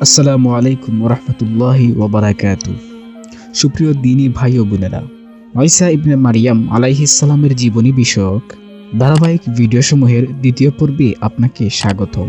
আসসালামু আলাইকুম রহমতুল্লাহি ওবরাকাত সুপ্রিয় দিনী ভাই ও বোনেরা ঈসা ইবনে মারিয়াম আলাইহিসালামের জীবনী বিষয়ক ধারাবাহিক ভিডিওসমূহের দ্বিতীয় পর্বে আপনাকে স্বাগতম।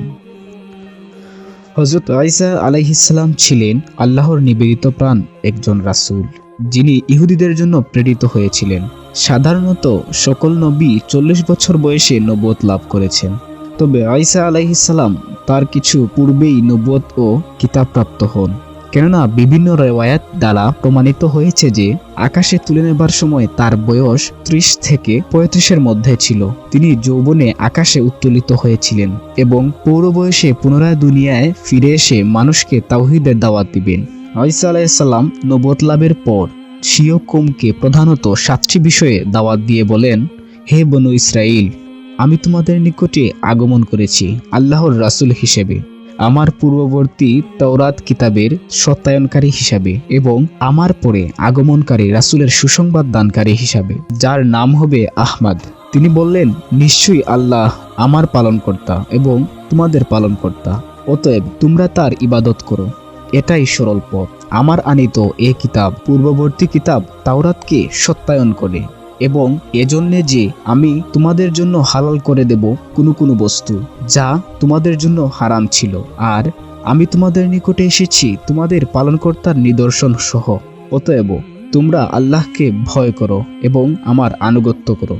হজরত আইসা আলাইহিসাল্লাম ছিলেন আল্লাহর নিবেদিত প্রাণ একজন রাসূল, যিনি ইহুদিদের জন্য প্রেরিত হয়েছিলেন। সাধারণত সকল নবী চল্লিশ বছর বয়সে নবুয়ত লাভ করেছেন। তবে আইসা আলাইহিসাল্লাম তার কিছু পূর্বেই নবুয়ত ও কিতাব প্রাপ্ত হন। কেননা বিভিন্ন রেওয়ায়াত দ্বারা প্রমাণিত হয়েছে যে, আকাশে তুলে নেবার সময় তার বয়স ত্রিশ থেকে পঁয়ত্রিশের মধ্যে ছিল। তিনি যৌবনে আকাশে উত্তোলিত হয়েছিলেন এবং পৌর বয়সে পুনরায় দুনিয়ায় ফিরে এসে মানুষকে তাওহিদের দাওয়াত দিবেন। আইসা আলাইসাল্লাম নবত লাভের পর সিও কোমকে প্রধানত সাতটি বিষয়ে দাওয়াত দিয়ে বলেন, হে বনু ইসরাইল আমি তোমাদের নিকটে আগমন করেছি, আল্লাহর রাসূল হিসেবে, আমার পূর্ববর্তী তওরাত কিতাবের সত্যায়নকারী হিসাবে এবং আমার পরে আগমনকারী রাসূলের সুসংবাদ দানকারী হিসাবে, যার নাম হবে আহমাদ। তিনি বললেন, নিশ্চয়ই আল্লাহ আমার পালনকর্তা এবং তোমাদের পালনকর্তা, অতএব তোমরা তার ইবাদত করো। এটাই সরল পথ। আমার আনিত এ কিতাব, পূর্ববর্তী কিতাব তাওরাতকে সত্যায়ন করে। এবং এজন্যে যে আমি তোমাদের জন্য হালাল করে দেব কোনো কোনো বস্তু, যা তোমাদের জন্য হারাম ছিল। আর আমি তোমাদের নিকটে এসেছি তোমাদের পালনকর্তার নিদর্শন সহ। অতএব তোমরা আল্লাহকে ভয় করো এবং আমার আনুগত্য করো।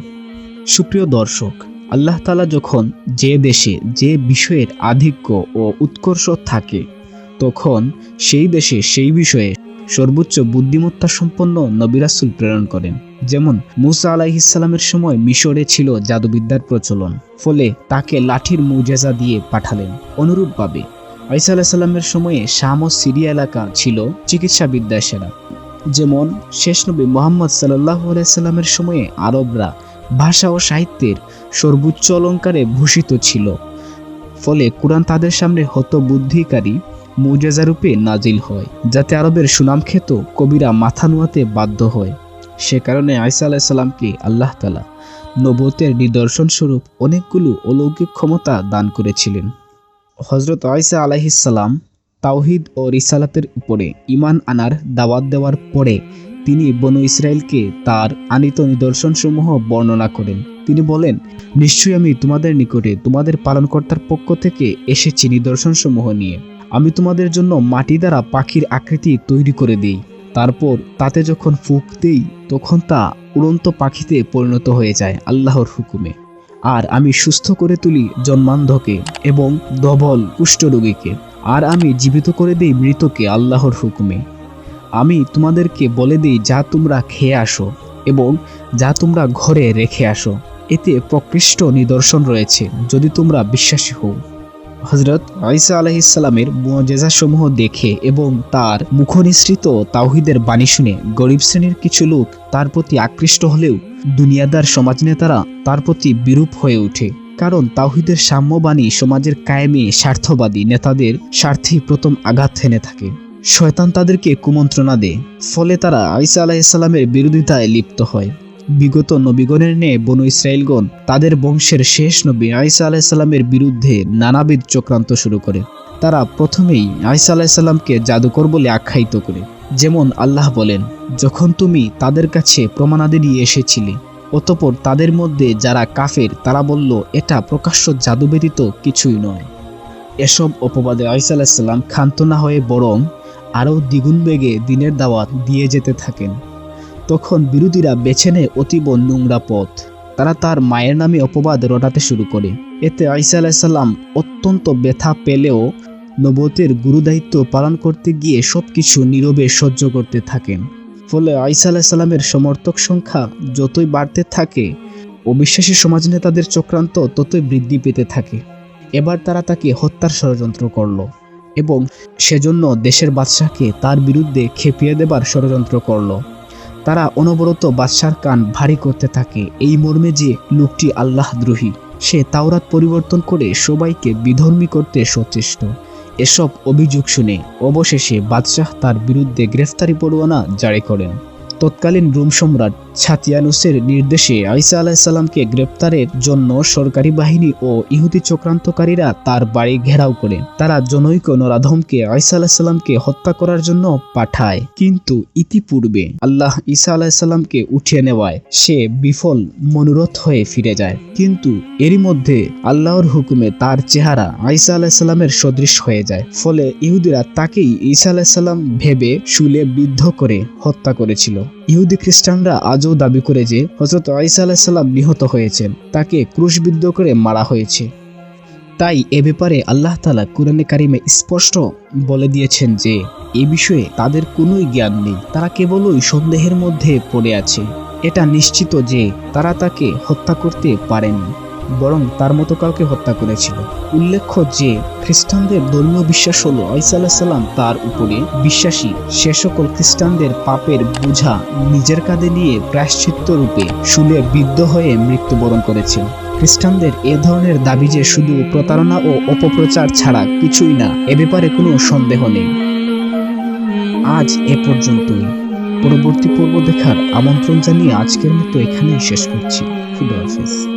সুপ্রিয় দর্শক, আল্লাহ তালা যখন যে দেশে যে বিষয়ের আধিক্য ও উৎকর্ষ থাকে, তখন সেই দেশে সেই বিষয়ে সর্বোচ্চ বুদ্ধিমত্তা সম্পন্ন নবিরাসুল প্রেরণ করেন। যেমন মুসা আলাইহিসাল্লামের সময় মিশরে ছিল জাদুবিদ্যার প্রচলন, ফলে তাকে লাঠির মুজেজা দিয়ে পাঠালেন অনুরূপভাবে। আইসা আলাহিসাল্লামের সময়ে শাম ও সিরিয়া এলাকা ছিল চিকিৎসা বিদ্যায় সেরা। যেমন শেষ নবী মোহাম্মদ সাল্লাহ আলাইসাল্লামের সময়ে আরবরা ভাষা ও সাহিত্যের সর্বোচ্চ অলঙ্কারে ভূষিত ছিল, ফলে কোরআন তাদের সামনে হত বুদ্ধিকারী মুজেজারূপে নাজিল হয়, যাতে আরবের সুনাম খেত কবিরা মাথা নোয়াতে বাধ্য হয়। সে কারণে আইসা আলাহিসাল্লামকে আল্লাহ তালা নবতের নিদর্শন স্বরূপ অনেকগুলো অলৌকিক ক্ষমতা দান করেছিলেন। হজরত আইসা আলাহিসাল্লাম তাওহিদ ও রিসালাতের উপরে ইমান আনার দাওয়াত দেওয়ার পরে তিনি বনু ইসরায়েলকে তার আনিত নিদর্শনসমূহ বর্ণনা করেন। তিনি বলেন, নিশ্চয়ই আমি তোমাদের নিকটে তোমাদের পালনকর্তার পক্ষ থেকে এসেছি নিদর্শনসমূহ নিয়ে। আমি তোমাদের জন্য মাটি দ্বারা পাখির আকৃতি তৈরি করে দিই। তারপর তাতে যখন ফুক দেই, তখন তা উড়ন্ত পাখিতে পরিণত হয়ে যায় আল্লাহর হুকুমে। আর আমি সুস্থ করে তুলি জন্মান্ধকে এবং দবল কুষ্ঠরোগীকে আর আমি জীবিত করে দিই মৃতকে আল্লাহর হুকুমে। আমি তোমাদেরকে বলে দিই, যা তোমরা খেয়ে আসো এবং যা তোমরা ঘরে রেখে আসো। এতে প্রকৃষ্ট নিদর্শন রয়েছে, যদি তোমরা বিশ্বাসী হও। হজরত আইসা আলহিসাল্লামের সমূহ দেখে এবং তার মুখনিসৃত তাওহিদের বাণী শুনে গরিব শ্রেণির কিছু লোক তার প্রতি আকৃষ্ট হলেও দুনিয়াদার সমাজ নেতারা তার প্রতি বিরূপ হয়ে ওঠে। কারণ তাওহিদের সাম্যবাণী সমাজের কায়েমে স্বার্থবাদী নেতাদের স্বার্থেই প্রথম আঘাত হেনে থাকে। শয়তান তাদেরকে কুমন্ত্রণা দেয়, ফলে তারা আইসা আলাহিসাল্লামের বিরোধিতায় লিপ্ত হয়। বিগত নবীগণের ন্যায় বনু ইসরায়েলগণ তাদের বংশের শেষ নবী আইসা আলাহিসাল্লামের বিরুদ্ধে নানাবিধ চক্রান্ত শুরু করে। তারা প্রথমেই আইসা আলাহিসাল্লামকে জাদুকর বলে আখ্যায়িত করে। যেমন আল্লাহ বলেন, যখন তুমি তাদের কাছে প্রমাণাদি নিয়ে এসেছিলে, অতপর তাদের মধ্যে যারা কাফের, তারা বলল, এটা প্রকাশ্য জাদু ব্যতীত কিছুই নয়। এসব অপবাদে আইসা আলাহিসাল্লাম ক্ষান্ত না হয়ে বরং আরও দ্বিগুণ বেগে দিনের দাওয়াত দিয়ে যেতে থাকেন। তখন বিরোধীরা বেছে নেয় অতীব নোংরা পথ। তারা তার মায়ের নামে অপবাদ রটাতে শুরু করে। এতে আইসা আলাহিসাল্লাম অত্যন্ত ব্যথা পেলেও নবতের গুরুদায়িত্ব পালন করতে গিয়ে সব কিছু নীরবে সহ্য করতে থাকেন। ফলে আইসা আলাহিসাল্লামের সমর্থক সংখ্যা যতই বাড়তে থাকে, অবিশ্বাসী সমাজ নেতাদের চক্রান্ত ততই বৃদ্ধি পেতে থাকে। এবার তারা তাকে হত্যার ষড়যন্ত্র করল এবং সেজন্য দেশের বাদশাহকে তার বিরুদ্ধে খেপিয়ে দেবার ষড়যন্ত্র করল। তারা অনবরত বাদশার কান ভারী করতে থাকে। এই মর্মে যে লোকটি আল্লাহ দ্রোহী, সে তাওরাত পরিবর্তন করে সবাইকে বিধর্মী করতে সচেষ্ট। এসব অভিযোগ শুনে অবশেষে বাদশাহ তার বিরুদ্ধে গ্রেফতারি পরোয়ানা জারি করেন। তৎকালীন রোম সম্রাট ছাতিয়ানুসের নির্দেশে আইসা আলাহিসাল্লামকে গ্রেপ্তারের জন্য সরকারি বাহিনী ও ইহুদি চক্রান্তকারীরা তার বাড়ি ঘেরাও করে। তারা জনৈক নরাধমকে আইসা আলাহিসাল্লামকে হত্যা করার জন্য পাঠায়। কিন্তু ইতিপূর্বে আল্লাহ ঈসা আলাহিসাল্লামকে উঠিয়ে নেওয়ায় সে বিফল, মনোরথ হয়ে ফিরে যায়। কিন্তু এরই মধ্যে আল্লাহর হুকুমে তার চেহারা আইসা আলাহিসাল্লামের সদৃশ হয়ে যায়। ফলে ইহুদিরা তাকেই ঈসা আলাহিসাল্লাম ভেবে, শুলে বিদ্ধ করে হত্যা করেছিল। ইহুদি খ্রিস্টানরা আজও দাবি করে যে হজরত আইসা আলাহিসাল্লাম নিহত হয়েছেন। তাকে ক্রুশবিদ্ধ করে মারা হয়েছে। তাই এ ব্যাপারে আল্লাহ তালা কোরআনে কারিমে স্পষ্ট বলে দিয়েছেন যে, এ বিষয়ে তাদের কোনোই জ্ঞান নেই। তারা কেবলই সন্দেহের মধ্যে পড়ে আছে। এটা নিশ্চিত যে তারা তাকে হত্যা করতে পারেনি বরং তার মতো কাউকে হত্যা করেছিল। উল্লেখ্য যে, খ্রিস্টানদের ধর্মীয় বিশ্বাস হল ঈসা আলাহ সাল্লাম তার উপরে বিশ্বাসী। সে সকল খ্রিস্টানদের পাপের বোঝা নিজের কাঁধে নিয়ে প্রায়শ্চিত্ত রূপে শুলে বিদ্ধ হয়ে মৃত্যুবরণ করেছেন খ্রিস্টানদের এ ধরনের দাবি যে শুধু প্রতারণা ও অপপ্রচার ছাড়া কিছুই না, এ ব্যাপারে কোনো সন্দেহ নেই। আজ এ পর্যন্তই। পরবর্তী পর্ব দেখার আমন্ত্রণ জানিয়ে আজকের মতো এখানেই শেষ করছি। খুদা হাফেজ।